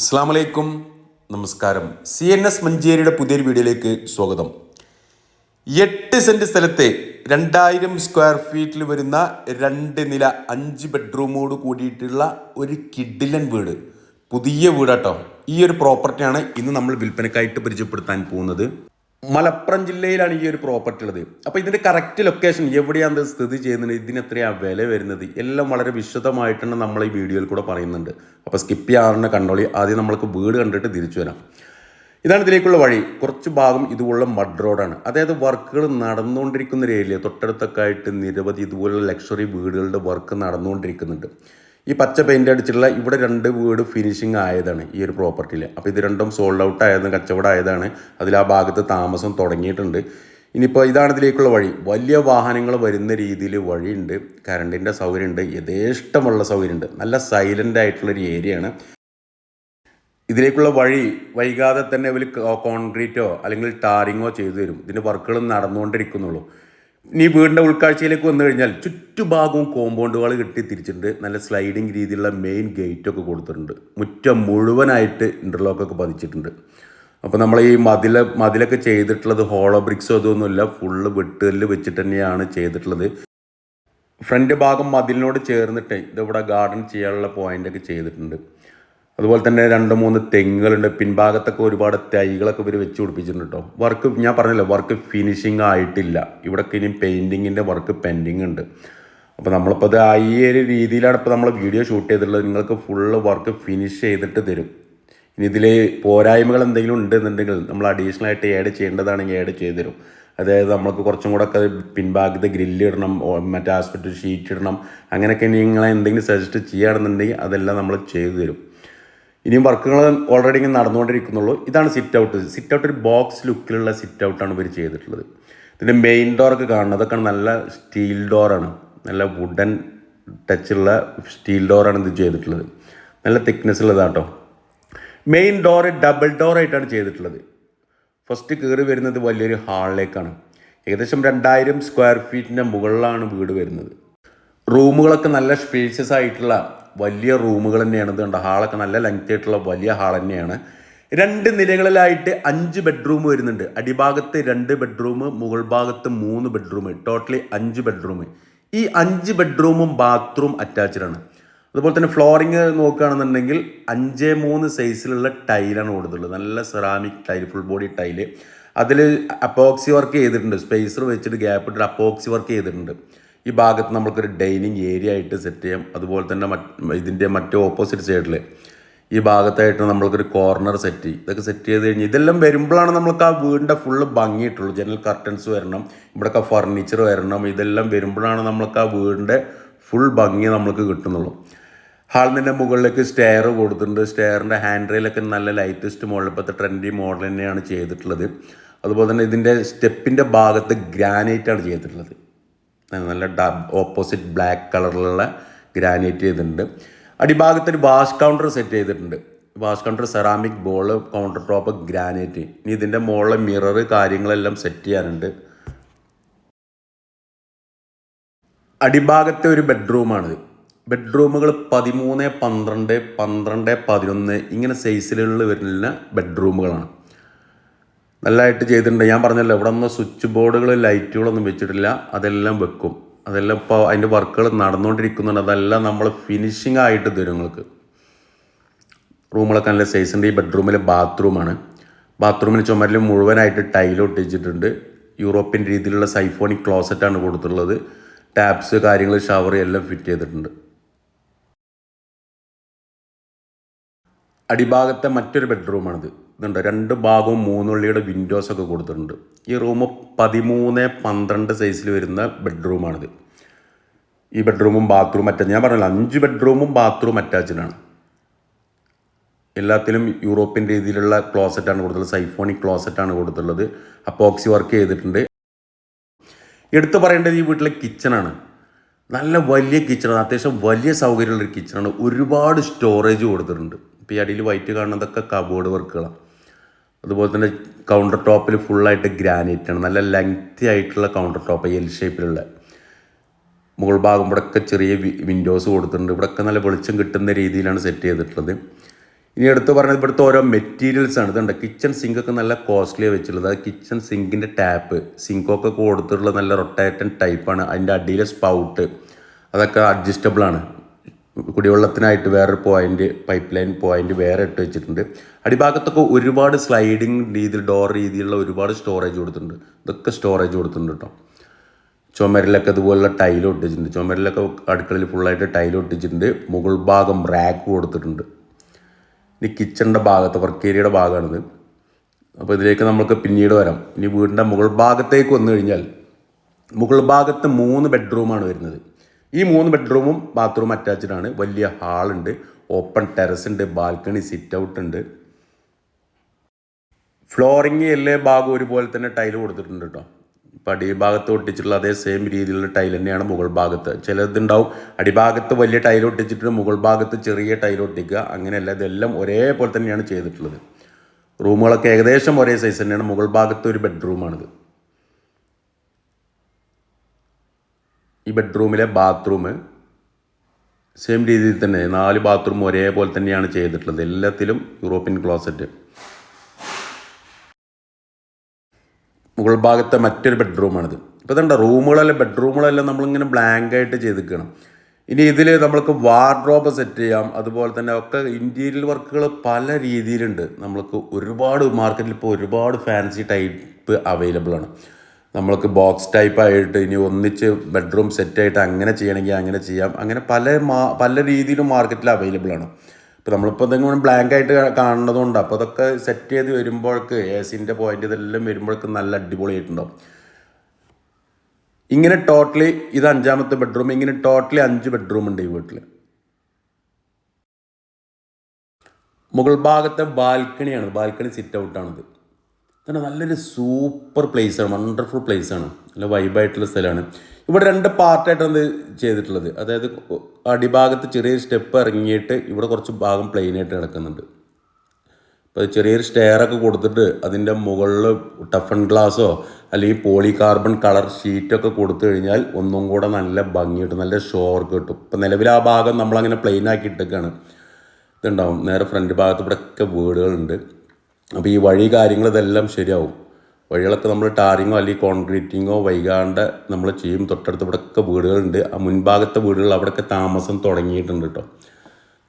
അസ്സാം വലൈക്കും നമസ്കാരം. സി എൻ എസ് മഞ്ചേരിയുടെ പുതിയൊരു വീഡിയോയിലേക്ക് സ്വാഗതം. എട്ട് സെന്റ് സ്ഥലത്തെ രണ്ടായിരം സ്ക്വയർ ഫീറ്റിൽ വരുന്ന രണ്ട് നില അഞ്ച് ബെഡ്റൂമോട് കൂടിയിട്ടുള്ള ഒരു കിഡിലൻ വീട്. പുതിയ വീടാട്ടോ. ഈ ഒരു പ്രോപ്പർട്ടിയാണ് ഇന്ന് നമ്മൾ വിൽപ്പനക്കായിട്ട് പരിചയപ്പെടുത്താൻ പോകുന്നത്. മലപ്പുറം ജില്ലയിലാണ് ഈ ഒരു പ്രോപ്പർട്ടി ഉള്ളത്. അപ്പോൾ ഇതിന്റെ കറക്റ്റ് ലൊക്കേഷൻ എവിടെയാണ് സ്ഥിതി ചെയ്യുന്നത്? ഇതിന് എത്രയാണ് വില വരുന്നത്? എല്ലാം വളരെ വിശദമായിട്ടാണ് നമ്മൾ ഈ വീഡിയോയിൽ കൂടെ പറയുന്നുണ്ട്. അപ്പോൾ സ്കിപ്പ് ചെയ്യാറുണ്ട് കണ്ടോളി. ആദ്യം നമ്മൾക്ക് വീട് കണ്ടിട്ട് തിരിച്ചു വരാം. ഇതാണ് ഇതിലേക്കുള്ള വഴി. കുറച്ച് ഭാഗം ഇതുപോലുള്ള മഡ് റോഡാണ് അതായത് വർക്കുകൾ നടന്നുകൊണ്ടിരിക്കുന്ന ഒരു ഏരിയ തൊട്ടടുത്തൊക്കെ ആയിട്ട് നിരവധി ഇതുപോലുള്ള ലക്ഷറി വീടുകളുടെ വർക്ക് നടന്നുകൊണ്ടിരിക്കുന്നുണ്ട്. ഈ പച്ച പെയിന്റ് അടിച്ചിട്ടുള്ള ഇവിടെ രണ്ട് വീട് ഫിനിഷിങ് ആയതാണ് ഈ ഒരു പ്രോപ്പർട്ടിയിൽ അപ്പോൾ ഇത് രണ്ടും സോൾഡ് ഔട്ട് ആയതാണ് കച്ചവടം ആയതാണ് അതിൽ ആ ഭാഗത്ത് താമസം തുടങ്ങിയിട്ടുണ്ട്. ഇനിയിപ്പോൾ ഇതാണ് ഇതിലേക്കുള്ള വഴി. വലിയ വാഹനങ്ങൾ വരുന്ന രീതിയിൽ വഴിയുണ്ട്. കറണ്ടിന്റെ സൗകര്യമുണ്ട്. യഥേഷ്ടമുള്ള സൗകര്യമുണ്ട്. നല്ല സൈലന്റ് ആയിട്ടുള്ളൊരു ഏരിയയാണ് ഇതിലേക്കുള്ള വഴി വൈകാതെ തന്നെ അവർ കോൺക്രീറ്റോ അല്ലെങ്കിൽ ടാറിങ്ങോ ചെയ്തു തരും. ഇതിന്റെ വർക്കുകൾ നടന്നുകൊണ്ടിരിക്കുന്നുള്ളൂ. ഇനി വീടിന്റെ ഉൾക്കാഴ്ചയിലേക്ക് വന്നു കഴിഞ്ഞാൽ ചുറ്റുഭാഗവും കോമ്പൗണ്ടുകൾ കെട്ടി തിരിച്ചിട്ടുണ്ട്. നല്ല സ്ലൈഡിങ് രീതിയിലുള്ള മെയിൻ ഗേറ്റൊക്കെ കൊടുത്തിട്ടുണ്ട്. മുറ്റം മുഴുവനായിട്ട് ഇന്റർലോക്കൊക്കെ പതിച്ചിട്ടുണ്ട്. അപ്പോൾ നമ്മൾ ഈ മതില മതിലൊക്കെ ചെയ്തിട്ടുള്ളത് ഹോളോ ബ്രിക്സോ അതൊന്നുമില്ല ഫുള്ള് വെട്ടുകല്ല് വെച്ചിട്ട് തന്നെയാണ് ചെയ്തിട്ടുള്ളത്. ഫ്രണ്ട് ഭാഗം മതിലിനോട് ചേർന്നിട്ട് ഇതിവിടെ ഗാർഡൻ ചെയ്യാനുള്ള പോയിന്റൊക്കെ ചെയ്തിട്ടുണ്ട്. അതുപോലെ തന്നെ രണ്ട് മൂന്ന് തെങ്ങുകളുണ്ട്. പിൻഭാഗത്തൊക്കെ ഒരുപാട് തൈകളൊക്കെ ഇവർ വെച്ച് പിടിപ്പിച്ചിട്ടുണ്ട് കേട്ടോ വർക്ക് ഞാൻ പറഞ്ഞല്ലോ വർക്ക് ഫിനിഷിങ് ആയിട്ടില്ല. ഇവിടൊക്കെ ഇനി പെയിന്റിങ്ങിന്റെ വർക്ക് പെൻഡിങ് ഉണ്ട്. അപ്പോൾ നമ്മളിപ്പോൾ അത് ഈ ഒരു രീതിയിലാണ് ഇപ്പോൾ നമ്മൾ വീഡിയോ ഷൂട്ട് ചെയ്തിട്ടുള്ളത്. നിങ്ങൾക്ക് ഫുള്ള് വർക്ക് ഫിനിഷ് ചെയ്തിട്ട് തരും. ഇനി ഇതിൽ പോരായ്മകൾ എന്തെങ്കിലും ഉണ്ടെന്നുണ്ടെങ്കിൽ നമ്മൾ അഡീഷണൽ ആയിട്ട് ആഡ് ചെയ്യേണ്ടതാണെങ്കിൽ ആഡ് ചെയ്ത് തരും. അതായത് നമുക്ക് കുറച്ചും കൂടെ ഒക്കെ പിൻഭാഗത്ത് ഗ്രില്ല് ഇടണം മറ്റേ ആസ്പെക്ട് ഷീറ്റ് ഇടണം. അങ്ങനെയൊക്കെ നിങ്ങളെ എന്തെങ്കിലും സജസ്റ്റ് ചെയ്യുകയാണെന്നുണ്ടെങ്കിൽ അതെല്ലാം നമ്മൾ ചെയ്തു തരും. ഇനിയും വർക്കുകൾ ഓൾറെഡി ഇങ്ങനെ നടന്നുകൊണ്ടിരിക്കുന്നുള്ളൂ. ഇതാണ് സിറ്റ് ഔട്ട് സിറ്റ് ഔട്ട് ഒരു ബോക്സ് ലുക്കിലുള്ള സിറ്റ് ഔട്ടാണ് ഇവർ ചെയ്തിട്ടുള്ളത്. ഇതിന്റെ മെയിൻ ഡോറൊക്കെ കാണുന്നത് അതൊക്കെ നല്ല സ്റ്റീൽ ഡോറാണ് നല്ല വുഡൻ ടച്ചുള്ള സ്റ്റീൽ ഡോറാണ് ഇത് ചെയ്തിട്ടുള്ളത്. നല്ല തിക്നെസ് ഉള്ളതാണ് കേട്ടോ മെയിൻ ഡോറ് ഡബിൾ ഡോറായിട്ടാണ് ചെയ്തിട്ടുള്ളത്. ഫസ്റ്റ് കയറി വരുന്നത് വലിയൊരു ഹാളിലേക്കാണ് ഏകദേശം രണ്ടായിരം സ്ക്വയർ ഫീറ്റിന്റെ മുകളിലാണ് വീട് വരുന്നത്. റൂമുകളൊക്കെ നല്ല സ്പേഷ്യസ് ആയിട്ടുള്ള വലിയ റൂമുകൾ തന്നെയാണ്. ഇത് കണ്ടോ? ഹാളൊക്കെ നല്ല ലെങ്ത് ആയിട്ടുള്ള വലിയ ഹാൾ തന്നെയാണ്. രണ്ട് നിലകളിലായിട്ട് അഞ്ച് ബെഡ്റൂം വരുന്നുണ്ട്. അടിഭാഗത്ത് രണ്ട് ബെഡ്റൂം മുകൾ ഭാഗത്ത് മൂന്ന് ബെഡ്റൂം ടോട്ടലി അഞ്ച് ബെഡ്റൂം ഈ അഞ്ച് ബെഡ്റൂമും ബാത്റൂം അറ്റാച്ച്ഡ് ആണ്. അതുപോലെ തന്നെ ഫ്ലോറിങ് നോക്കുകയാണെന്നുണ്ടെങ്കിൽ അഞ്ച് മൂന്ന് സൈസിലുള്ള ടൈലാണ് കൊടുത്തിട്ടുള്ളത്. നല്ല ceramic tile full body tile അതിൽ അപ്പോക്സി വർക്ക് ചെയ്തിട്ടുണ്ട്. സ്പേസർ വെച്ചിട്ട് ഗ്യാപ്പ് അപ്പോക്സി വർക്ക് ചെയ്തിട്ടുണ്ട്. ഈ ഭാഗത്ത് നമുക്കൊരു ഡൈനിങ് ഏരിയ ആയിട്ട് സെറ്റ് ചെയ്യാം. അതുപോലെ തന്നെ ഇതിന്റെ മറ്റേ ഓപ്പോസിറ്റ് സൈഡിൽ ഈ ഭാഗത്തായിട്ട് നമ്മൾക്കൊരു കോർണർ സെറ്റ് ചെയ്യും. ഇതൊക്കെ സെറ്റ് ചെയ്ത് കഴിഞ്ഞ് ഇതെല്ലാം വരുമ്പോഴാണ് നമ്മൾക്ക് ആ വീടിന്റെ ഫുള്ള് ഭംഗിയിട്ടുള്ളൂ. ജനൽ കർട്ടൻസ് വരണം ഇവിടെയൊക്കെ ഫർണിച്ചർ വരണം ഇതെല്ലാം വരുമ്പോഴാണ് നമ്മൾക്ക് ആ വീടിന്റെ ഫുൾ ഭംഗി നമ്മൾക്ക് കിട്ടുന്നുള്ളൂ. ഹാളിന്റെ മുകളിലേക്ക് സ്റ്റെയർ കൊടുത്തിട്ടുണ്ട്. സ്റ്റെയറിന്റെ ഹാൻഡ് റെയിലൊക്കെ നല്ല ലൈറ്റസ്റ്റ് മോഡൽ ഇപ്പോഴത്തെ ട്രെൻഡി മോഡൽ തന്നെയാണ് ചെയ്തിട്ടുള്ളത്. അതുപോലെ തന്നെ ഇതിന്റെ സ്റ്റെപ്പിന്റെ ഭാഗത്ത് ഗ്രാനൈറ്റ് ആണ് ചെയ്തിട്ടുള്ളത്. നല്ല ഓപ്പോസിറ്റ് ബ്ലാക്ക് കളറിലുള്ള ഗ്രാനൈറ്റ് ചെയ്തിട്ടുണ്ട്. അടിഭാഗത്തൊരു വാഷ് കൗണ്ടർ സെറ്റ് ചെയ്തിട്ടുണ്ട്. Wash counter ceramic bowl counter top granite ഇനി ഇതിന്റെ മുകളിലെ മിറർ കാര്യങ്ങളെല്ലാം സെറ്റ് ചെയ്യാനുണ്ട്. അടിഭാഗത്തെ ഒരു ബെഡ്റൂമാണിത് ബെഡ്റൂമുകൾ പതിമൂന്ന് പന്ത്രണ്ട് പന്ത്രണ്ട് പതിനൊന്ന് ഇങ്ങനെ സൈസിലുള്ള വരുന്ന ബെഡ്റൂമുകളാണ് നല്ലതായിട്ട് ചെയ്തിട്ടുണ്ട്. ഞാൻ പറഞ്ഞല്ലോ ഇവിടെ നിന്ന് സ്വിച്ച് ബോർഡുകൾ ലൈറ്റുകളൊന്നും വെച്ചിട്ടില്ല. അതെല്ലാം വെക്കും. അതെല്ലാം ഇപ്പോൾ അതിന്റെ വർക്കുകൾ നടന്നുകൊണ്ടിരിക്കുന്നുണ്ട്. അതെല്ലാം നമ്മൾ ഫിനിഷിംഗ് ആയിട്ട് തരും നിങ്ങൾക്ക്. റൂമുകളൊക്കെ നല്ല സൈസ് ഉണ്ട്. ഈ ബെഡ്റൂമിൽ ബാത്റൂമാണ് ബാത്റൂമിന് ചുമരിൽ മുഴുവനായിട്ട് ടൈൽ ഒട്ടിച്ചിട്ടുണ്ട്. യൂറോപ്യൻ രീതിയിലുള്ള സൈഫോണിക് ക്ലോസറ്റാണ് കൊടുത്തിട്ടുള്ളത്. ടാപ്സ് കാര്യങ്ങൾ ഷവർ എല്ലാം ഫിറ്റ് ചെയ്തിട്ടുണ്ട്. അടിഭാഗത്തെ മറ്റൊരു ബെഡ്റൂമാണിത് ഇതുണ്ട്? രണ്ട് ഭാഗവും മൂന്നുള്ളിയുടെ വിൻഡോസ് ഒക്കെ കൊടുത്തിട്ടുണ്ട്. ഈ റൂം പതിമൂന്ന് പന്ത്രണ്ട് സൈസിൽ വരുന്ന ബെഡ്റൂമാണിത് ഈ ബെഡ്റൂമും ബാത്റൂം അറ്റാച്ച് ഞാൻ പറഞ്ഞല്ലോ അഞ്ച് ബെഡ്റൂമും ബാത്റൂം അറ്റാച്ച്ഡാണ് എല്ലാത്തിലും യൂറോപ്യൻ രീതിയിലുള്ള ക്ലോസറ്റാണ് കൊടുത്തുള്ളത് സൈഫോണിക് ക്ലോസറ്റാണ് കൊടുത്തുള്ളത് അപ്പോക്സി വർക്ക് ചെയ്തിട്ടുണ്ട്. എടുത്തു പറയേണ്ടത് ഈ വീട്ടിലെ കിച്ചണാണ് നല്ല വലിയ കിച്ചണാണ് അത്യാവശ്യം വലിയ സൗകര്യമുള്ളൊരു കിച്ചണാണ് ഒരുപാട് സ്റ്റോറേജ് കൊടുത്തിട്ടുണ്ട്. ഇപ്പോൾ ഈ അടിയിൽ വൈറ്റ് കാണുന്നതൊക്കെ കബോർഡ് വർക്കുകളാണ് അതുപോലെ തന്നെ കൗണ്ടർ ടോപ്പിൽ ഫുള്ളായിട്ട് ഗ്രാനൈറ്റ് ആണ്. നല്ല ലെങ്തി ആയിട്ടുള്ള കൗണ്ടർ ടോപ്പ് എൽ ഷേപ്പിലുള്ള മുകൾ ഭാഗം ഇവിടെയൊക്കെ ചെറിയ വിൻഡോസ് കൊടുത്തിട്ടുണ്ട്. ഇവിടെയൊക്കെ നല്ല വെളിച്ചം കിട്ടുന്ന രീതിയിലാണ് സെറ്റ് ചെയ്തിട്ടുള്ളത്. ഇനി എടുത്ത് പറഞ്ഞത് ഇവിടുത്തെ ഓരോ മെറ്റീരിയൽസ് ആണ്. ഇതുണ്ട്. കിച്ചൺ സിങ്ക് ഒക്കെ നല്ല കോസ്റ്റ്ലിയാണ് വെച്ചിട്ടുള്ളത്. അത് കിച്ചൺ സിങ്കിന്റെ ടാപ്പ് സിങ്കൊക്കെ കൊടുത്തിട്ടുള്ള നല്ല റൊട്ടേറ്റൻ ടൈപ്പാണ് അതിന്റെ അടിയിലെ സ്പൗട്ട് അതൊക്കെ അഡ്ജസ്റ്റബിൾ ആണ്. കുടിവെള്ളത്തിനായിട്ട് വേറൊരു പോയിന്റ് പൈപ്പ് ലൈൻ പോയിന്റ് വേറെ ഇട്ട് വെച്ചിട്ടുണ്ട്. അടിഭാഗത്തൊക്കെ ഒരുപാട് സ്ലൈഡിങ് രീതിയിൽ ഡോർ രീതിയിലുള്ള ഒരുപാട് സ്റ്റോറേജ് കൊടുത്തിട്ടുണ്ട്. ഇതൊക്കെ സ്റ്റോറേജ് കൊടുത്തിട്ടുണ്ട് കേട്ടോ ചുമരിലൊക്കെ ഇതുപോലുള്ള ടൈൽ ഒട്ടിച്ചിട്ടുണ്ട് ചുമരിലൊക്കെ അടുക്കളയിൽ ഫുള്ളായിട്ട് ടൈൽ ഒട്ടിച്ചിട്ടുണ്ട് മുകൾ ഭാഗം റാക്ക് കൊടുത്തിട്ടുണ്ട്. ഇനി കിച്ചണിന്റെ ഭാഗത്ത് വർക്ക് ഏരിയയുടെ ഭാഗമാണിത്. അപ്പോൾ ഇതിലേക്ക് നമുക്ക് പിന്നീട് വരാം. ഇനി വീടിന്റെ മുകൾ ഭാഗത്തേക്ക് വന്നു കഴിഞ്ഞാൽ മുകൾ ഭാഗത്ത് മൂന്ന് ബെഡ്റൂമാണ് വരുന്നത്. ഈ മൂന്ന് ബെഡ്റൂമും ബാത്റൂം അറ്റാച്ച്ഡ് ആണ്. വലിയ ഹാളുണ്ട് ഓപ്പൺ ടെറസ് ഉണ്ട്. ബാൽക്കണി സിറ്റ് ഔട്ട് ഉണ്ട്. ഫ്ലോറിങ് എല്ലാ ഭാഗവും ഒരുപോലെ തന്നെ ടൈൽ കൊടുത്തിട്ടുണ്ട് കേട്ടോ ഇപ്പം അടിഭാഗത്ത് ഒട്ടിച്ചിട്ടുള്ള അതേ സെയിം രീതിയിലുള്ള ടൈൽ തന്നെയാണ് മുകൾ ഭാഗത്ത്. ചിലതുണ്ടാവും അടിഭാഗത്ത് വലിയ ടൈൽ ഒട്ടിച്ചിട്ട് മുകൾ ഭാഗത്ത് ചെറിയ ടൈൽ ഒട്ടിക്കുക. അങ്ങനെയല്ല ഇതെല്ലാം ഒരേപോലെ തന്നെയാണ് ചെയ്തിട്ടുള്ളത്. റൂമുകളൊക്കെ ഏകദേശം ഒരേ സൈസ് തന്നെയാണ്. മുകൾ ഭാഗത്ത് ഒരു ബെഡ്റൂമാണിത് ഈ ബെഡ്റൂമിലെ ബാത്റൂം സെയിം രീതിയിൽ തന്നെ നാല് ബാത്റൂം ഒരേപോലെ തന്നെയാണ് ചെയ്തിട്ടുള്ളത്. എല്ലാത്തിലും യൂറോപ്യൻ ക്ലോസറ്റ് മുകൾ ഭാഗത്തെ മറ്റൊരു ബെഡ്റൂമാണിത് ഇപ്പോൾ ഇതുണ്ട് റൂമുകളെല്ലാം ബെഡ്റൂമുകളെല്ലാം നമ്മളിങ്ങനെ ബ്ലാങ്ക് ആയിട്ട് ചെയ്തിരിക്കണം ഇനി ഇതിൽ നമ്മൾക്ക് വാർഡ്രോബ് സെറ്റ് ചെയ്യാം. അതുപോലെ തന്നെ ഒക്കെ ഇന്റീരിയൽ വർക്കുകൾ പല രീതിയിലുണ്ട്. നമ്മൾക്ക് ഒരുപാട് മാർക്കറ്റിൽ ഇപ്പോൾ ഒരുപാട് ഫാൻസി ടൈപ്പ് അവൈലബിൾ ആണ്. നമ്മൾക്ക് ബോക്സ് ടൈപ്പ് ആയിട്ട് ഇനി ഒന്നിച്ച് ബെഡ്റൂം സെറ്റായിട്ട് അങ്ങനെ ചെയ്യണമെങ്കിൽ അങ്ങനെ ചെയ്യാം. അങ്ങനെ പല മാ പല രീതിയിലും മാർക്കറ്റിൽ അവൈലബിൾ ആണ്. ഇപ്പോൾ നമ്മളിപ്പോൾ എന്തെങ്കിലും ബ്ലാങ്ക് ആയിട്ട് കാണുന്നതുകൊണ്ട് അപ്പോൾ അതൊക്കെ സെറ്റ് ചെയ്ത് വരുമ്പോഴേക്ക് എ സിന്റെ പോയിന്റ് ഇതെല്ലാം വരുമ്പോഴേക്ക് നല്ല അടിപൊളിയായിട്ടുണ്ടാവും. ഇങ്ങനെ ടോട്ടലി ഇത് അഞ്ചാമത്തെ ബെഡ്റൂം ഇങ്ങനെ ടോട്ടലി അഞ്ച് ബെഡ്റൂം ഉണ്ട് ഈ വീട്ടിൽ മുകൾ ഭാഗത്തെ ബാൽക്കണിയാണ് ബാൽക്കണി സിറ്റ് ഔട്ടാണിത് ഇതാണ് നല്ലൊരു സൂപ്പർ പ്ലേസാണ് വണ്ടർഫുൾ പ്ലേസാണ് നല്ല വൈബായിട്ടുള്ള സ്ഥലമാണ്. ഇവിടെ രണ്ട് പാർട്ടായിട്ടാണ് ഇത് ചെയ്തിട്ടുള്ളത്. അതായത് അടിഭാഗത്ത് ചെറിയൊരു സ്റ്റെപ്പ് ഇറങ്ങിയിട്ട് ഇവിടെ കുറച്ച് ഭാഗം പ്ലെയിൻ ആയിട്ട് കിടക്കുന്നുണ്ട്. അപ്പോൾ ചെറിയൊരു സ്റ്റെയറൊക്കെ കൊടുത്തിട്ട് അതിന്റെ മുകളിൽ ടഫൺ ഗ്ലാസ്സോ അല്ലെങ്കിൽ പോളി കാർബൺ കളർ ഷീറ്റൊക്കെ കൊടുത്തു കഴിഞ്ഞാൽ ഒന്നും കൂടെ നല്ല ഭംഗി കിട്ടും നല്ല ഷോർ കിട്ടും. ഇപ്പം നിലവിൽ ആ ഭാഗം നമ്മളങ്ങനെ പ്ലെയിൻ ആക്കി ഇട്ടേക്കാണ്. ഇതുണ്ടാവും. നേരെ ഫ്രണ്ട് ഭാഗത്ത് ഇവിടെയൊക്കെ വീടുകളുണ്ട്. അപ്പോൾ ഈ വഴി കാര്യങ്ങൾ ഇതെല്ലാം ശരിയാവും. വഴികളൊക്കെ നമ്മൾ ടാറിങ്ങോ അല്ലെങ്കിൽ കോൺക്രീറ്റിങ്ങോ വൈകാണ്ട് നമ്മൾ ചെയ്യും. തൊട്ടടുത്ത് ഇവിടെയൊക്കെ വീടുകളുണ്ട്. ആ മുൻഭാഗത്തെ വീടുകൾ അവിടെയൊക്കെ താമസം തുടങ്ങിയിട്ടുണ്ട് കേട്ടോ.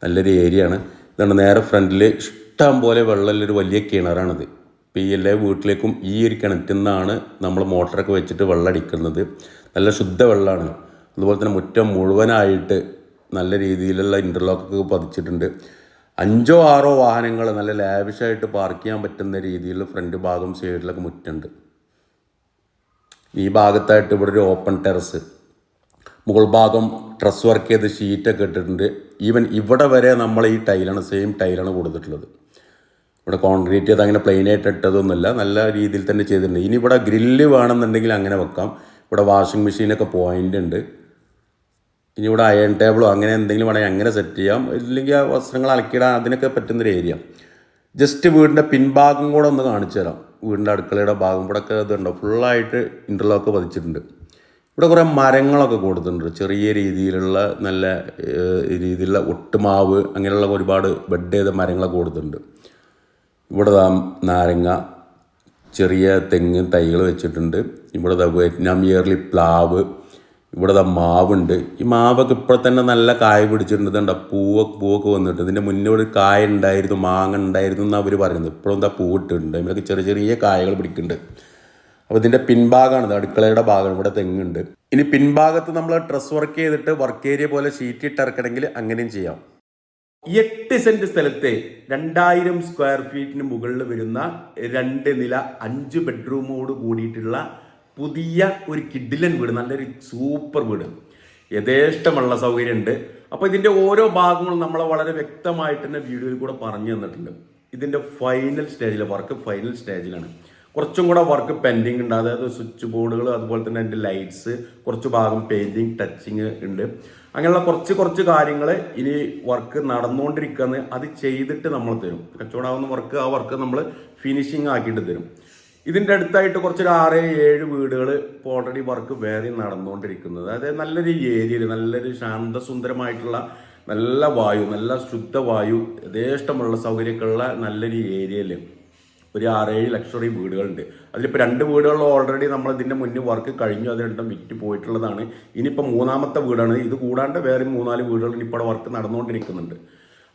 നല്ലൊരു ഏരിയ ആണ്. ഇതാണ് നേരെ ഫ്രണ്ടിൽ ഇഷ്ടം പോലെ വെള്ളമുള്ളൊരു വലിയ കിണറാണിത്. ഇപ്പോൾ ഈ എല്ലാ വീട്ടിലേക്കും ഈ ഒരു കിണറ്റിൽ നിന്നാണ് നമ്മൾ മോട്ടറൊക്കെ വെച്ചിട്ട് വെള്ളം അടിക്കുന്നത്. നല്ല ശുദ്ധ വെള്ളമാണ്. അതുപോലെ തന്നെ മുറ്റം മുഴുവനായിട്ട് നല്ല രീതിയിലുള്ള ഇന്റർലോക്കൊക്കെ പതിച്ചിട്ടുണ്ട്. അഞ്ചോ ആറോ വാഹനങ്ങൾ നല്ല ലാവിഷായിട്ട് പാർക്ക് ചെയ്യാൻ പറ്റുന്ന രീതിയിൽ ഫ്രണ്ട് ഭാഗം സൈഡിലൊക്കെ മുറ്റുണ്ട്. ഈ ഭാഗത്തായിട്ട് ഇവിടെ ഒരു ഓപ്പൺ ടെറസ് മുകൾ ഭാഗം ഡ്രസ് വർക്ക് ചെയ്ത് ഷീറ്റൊക്കെ ഇട്ടിട്ടുണ്ട്. ഈവൻ ഇവിടെ വരെ നമ്മൾ ഈ ടൈലാണ് സെയിം ടൈലാണ് കൊടുത്തിട്ടുള്ളത്. ഇവിടെ കോൺക്രീറ്റ് ചെയ്ത് അങ്ങനെ പ്ലെയിനായിട്ട് ഇട്ടതൊന്നുമില്ല നല്ല രീതിയിൽ തന്നെ ചെയ്തിട്ടുണ്ട്. ഇനി ഇവിടെ ഗ്രില്ല് വേണമെന്നുണ്ടെങ്കിൽ അങ്ങനെ വെക്കാം. ഇവിടെ വാഷിംഗ് മെഷീനൊക്കെ പോയിന്റ് ഉണ്ട്. ഇനി ഇവിടെ അയൺ ടേബിളോ അങ്ങനെ എന്തെങ്കിലും വേണമെങ്കിൽ അങ്ങനെ സെറ്റ് ചെയ്യാം. ഇല്ലെങ്കിൽ ആ വസ്ത്രങ്ങൾ അലക്കിയിടാൻ അതിനൊക്കെ പറ്റുന്നൊരു ഏരിയ ജസ്റ്റ് വീടിന്റെ പിൻഭാഗം കൂടെ ഒന്ന് കാണിച്ചു തരാം. വീടിന്റെ അടുക്കളയുടെ ഭാഗം. ഇവിടെ ഒക്കെ ഇതുണ്ടോ ഫുള്ളായിട്ട് ഇന്റർലോക്ക് പതിച്ചിട്ടുണ്ട്. ഇവിടെ കുറേ മരങ്ങളൊക്കെ കൊടുത്തിട്ടുണ്ട്. ചെറിയ രീതിയിലുള്ള നല്ല രീതിയിലുള്ള ഒട്ടുമാവ് അങ്ങനെയുള്ള ഒരുപാട് ബെഡ് ചെയ്ത മരങ്ങളൊക്കെ കൊടുത്തിട്ടുണ്ട്. ഇവിടെ നാരങ്ങ ചെറിയ തെങ്ങ് തൈകൾ വെച്ചിട്ടുണ്ട്. ഇവിടെ വിയറ്റ്നാം ഇയർലി പ്ലാവ് ഇവിടെ മാവുണ്ട്. ഈ മാവൊക്കെ ഇപ്പോൾ തന്നെ നല്ല കായ പിടിച്ചിട്ടുണ്ട് ഇതുണ്ട പൂവൊക്കെ പൂവൊക്കെ വന്നിട്ട് ഇതിന്റെ മുന്നേ ഒരു കായ ഉണ്ടായിരുന്നു മാങ്ങ ഉണ്ടായിരുന്നു എന്നാണ് അവർ പറയുന്നത്. ഇപ്പോഴും എന്താ പൂവിട്ടുണ്ട് ഇതിലൊക്കെ ചെറിയ ചെറിയ കായകൾ പിടിക്കുന്നുണ്ട്. അപ്പോൾ ഇതിന്റെ പിൻഭാഗമാണ് അടുക്കളയുടെ ഭാഗം ഇവിടെ തെങ്ങുണ്ട്. ഇനി പിൻഭാഗത്ത് നമ്മൾ ഡ്രസ് വർക്ക് ചെയ്തിട്ട് വർക്ക് ഏരിയ പോലെ ഷീറ്റ് ഇട്ട് ഇറക്കണമെങ്കിൽ അങ്ങനെയും ചെയ്യാം. എട്ട് സെന്റ് സ്ഥലത്തെ രണ്ടായിരം സ്ക്വയർ ഫീറ്റിന് മുകളിൽ വരുന്ന രണ്ട് നില അഞ്ച് ബെഡ്റൂമോട് കൂടിയിട്ടുള്ള പുതിയ ഒരു കിഡിലൻ വീട് നല്ലൊരു സൂപ്പർ വീട്. യഥേഷ്ടമുള്ള സൗകര്യമുണ്ട്. അപ്പോൾ ഇതിന്റെ ഓരോ ഭാഗങ്ങളും നമ്മളെ വളരെ വ്യക്തമായിട്ട് തന്നെ വീഡിയോയിൽ കൂടെ പറഞ്ഞു തന്നിട്ടുണ്ട്. ഇതിന്റെ ഫൈനൽ സ്റ്റേജിലെ വർക്ക് ഫൈനൽ സ്റ്റേജിലാണ് കുറച്ചും കൂടെ വർക്ക് പെൻഡിങ് ഉണ്ട്. അതായത് സ്വിച്ച് ബോർഡുകൾ അതുപോലെ തന്നെ അതിന്റെ ലൈറ്റ്സ് കുറച്ച് ഭാഗം പെയിന്റിങ് ടച്ചിങ് ഉണ്ട്. അങ്ങനെയുള്ള കുറച്ച് കുറച്ച് കാര്യങ്ങൾ ഇനി വർക്ക് നടന്നുകൊണ്ടിരിക്കുകയെന്ന് അത് ചെയ്തിട്ട് നമ്മൾ തരും. കച്ചവടമാകുന്ന വർക്ക് ആ വർക്ക് നമ്മൾ ഫിനിഷിങ് ആക്കിയിട്ട് തരും. ഇതിന്റെ അടുത്തായിട്ട് കുറച്ചൊരു ആറ് ഏഴ് വീടുകൾ ഇപ്പോൾ ഓൾറെഡി വർക്ക് വേറെ നടന്നുകൊണ്ടിരിക്കുന്നത്. അതായത് നല്ലൊരു ഏരിയയിൽ നല്ലൊരു ശാന്തസുന്ദരമായിട്ടുള്ള നല്ല വായു നല്ല ശുദ്ധവായു യഥേഷ്ടമുള്ള സൗകര്യമൊക്കെയുള്ള നല്ലൊരു ഏരിയയിൽ ഒരു ആറേഴ് ലക്ഷറി വീടുകളുണ്ട്. അതിലിപ്പോൾ രണ്ട് വീടുകൾ ഓൾറെഡി നമ്മൾ ഇതിന്റെ മുന്നേ വർക്ക് കഴിഞ്ഞു അത് രണ്ടും വിറ്റ് പോയിട്ടുള്ളതാണ്. ഇനിയിപ്പോൾ മൂന്നാമത്തെ വീടാണ്. ഇത് കൂടാണ്ട് വേറെ മൂന്നാൽ വീടുകൾ ഇനിയിപ്പോൾ വർക്ക് നടന്നുകൊണ്ടിരിക്കുന്നുണ്ട്.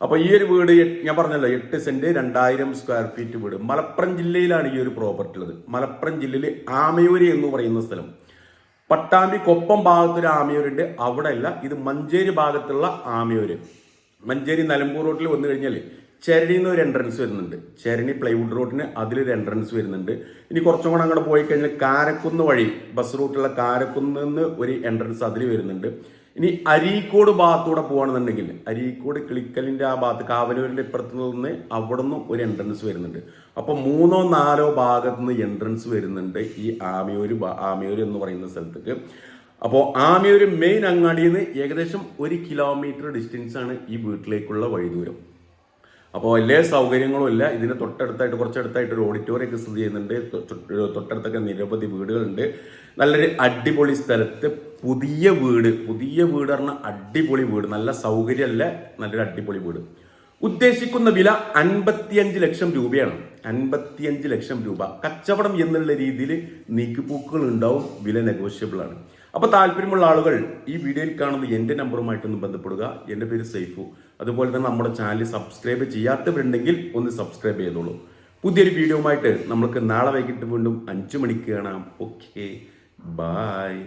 അപ്പോൾ ഈ ഒരു വീട് ഞാൻ പറഞ്ഞല്ലോ എട്ട് സെന്റ് രണ്ടായിരം സ്ക്വയർ ഫീറ്റ് വീട്. മലപ്പുറം ജില്ലയിലാണ് ഈ ഒരു പ്രോപ്പർട്ടി ഉള്ളത്. മലപ്പുറം ജില്ലയിൽ ആമയൂരി എന്ന് പറയുന്ന സ്ഥലം. പട്ടാമ്പി കൊപ്പം ഭാഗത്തൊരു ആമയൂരുണ്ട്. അവിടെ അല്ല ഇത് മഞ്ചേരി ഭാഗത്തുള്ള ആമയൂര്. മഞ്ചേരി നിലമ്പൂർ റോഡിൽ വന്നു കഴിഞ്ഞാൽ ചരണിയിൽ നിന്ന് ഒരു എൻട്രൻസ് വരുന്നുണ്ട്. ചരണി പ്ലൈവുഡ് റോഡിന് അതിലൊരു എൻട്രൻസ് വരുന്നുണ്ട്. ഇനി കുറച്ചും കൂടെ അങ്ങോട്ട് പോയി കഴിഞ്ഞാൽ കാരക്കുന്ന് വഴി ബസ് റൂട്ടിലുള്ള കാരക്കുന്ന് ഒരു എൻട്രൻസ് അതിൽ വരുന്നുണ്ട്. ഇനി അരീക്കോട് ഭാഗത്തൂടെ പോകുകയാണെന്നുണ്ടെങ്കിൽ അരീക്കോട് കിളിക്കലിന്റെ ആ ഭാഗത്ത് കാവനൂരിന്റെ ഇപ്പുറത്ത് നിന്ന് അവിടെ നിന്നും ഒരു എൻട്രൻസ് വരുന്നുണ്ട്. അപ്പോൾ മൂന്നോ നാലോ ഭാഗത്ത് നിന്ന് എൻട്രൻസ് വരുന്നുണ്ട് ഈ ആമിയൂര് ആമിയൂര് എന്ന് പറയുന്ന സ്ഥലത്തേക്ക്. അപ്പോൾ ആമിയൂര് മെയിൻ അങ്ങാടിയിൽ നിന്ന് ഏകദേശം ഒരു കിലോമീറ്റർ ഡിസ്റ്റൻസ് ആണ് ഈ വീട്ടിലേക്കുള്ള വഴിദൂരം. അപ്പോൾ വലിയ സൗകര്യങ്ങളും ഇല്ല. ഇതിന് തൊട്ടടുത്തായിട്ട് കുറച്ചടുത്തായിട്ട് ഒരു ഓഡിറ്റോറിയം ഒക്കെ സ്ഥിതി ചെയ്യുന്നുണ്ട്. തൊട്ടടുത്തൊക്കെ നിരവധി വീടുകളുണ്ട്. നല്ലൊരു അടിപൊളി സ്ഥലത്ത് പുതിയ വീട് പുതിയ വീട് പറഞ്ഞാൽ അടിപൊളി വീട് നല്ല സൗകര്യമല്ല നല്ലൊരു അടിപൊളി വീട്. ഉദ്ദേശിക്കുന്ന വില അൻപത്തിയഞ്ച് ലക്ഷം രൂപയാണ്. അൻപത്തിയഞ്ച് ലക്ഷം രൂപ. കച്ചവടം എന്നുള്ള രീതിയിൽ നീക്കുപോക്കുകൾ ഉണ്ടാവും വില നെഗോഷ്യബിൾ ആണ്. അപ്പോൾ താല്പര്യമുള്ള ആളുകൾ ഈ വീഡിയോയിൽ കാണുന്ന എന്റെ നമ്പറുമായിട്ടൊന്ന് ബന്ധപ്പെടുക. എന്റെ പേര് സൈഫു. അതുപോലെ തന്നെ നമ്മുടെ ചാനൽ സബ്സ്ക്രൈബ് ചെയ്യാത്തവരുണ്ടെങ്കിൽ ഒന്ന് സബ്സ്ക്രൈബ് ചെയ്തോളൂ. പുതിയൊരു വീഡിയോയുമായിട്ട് നമ്മൾക്ക് നാളെ വൈകിട്ട് വീണ്ടും അഞ്ചു മണിക്ക് കാണാം. ഓക്കെ. ബായ്.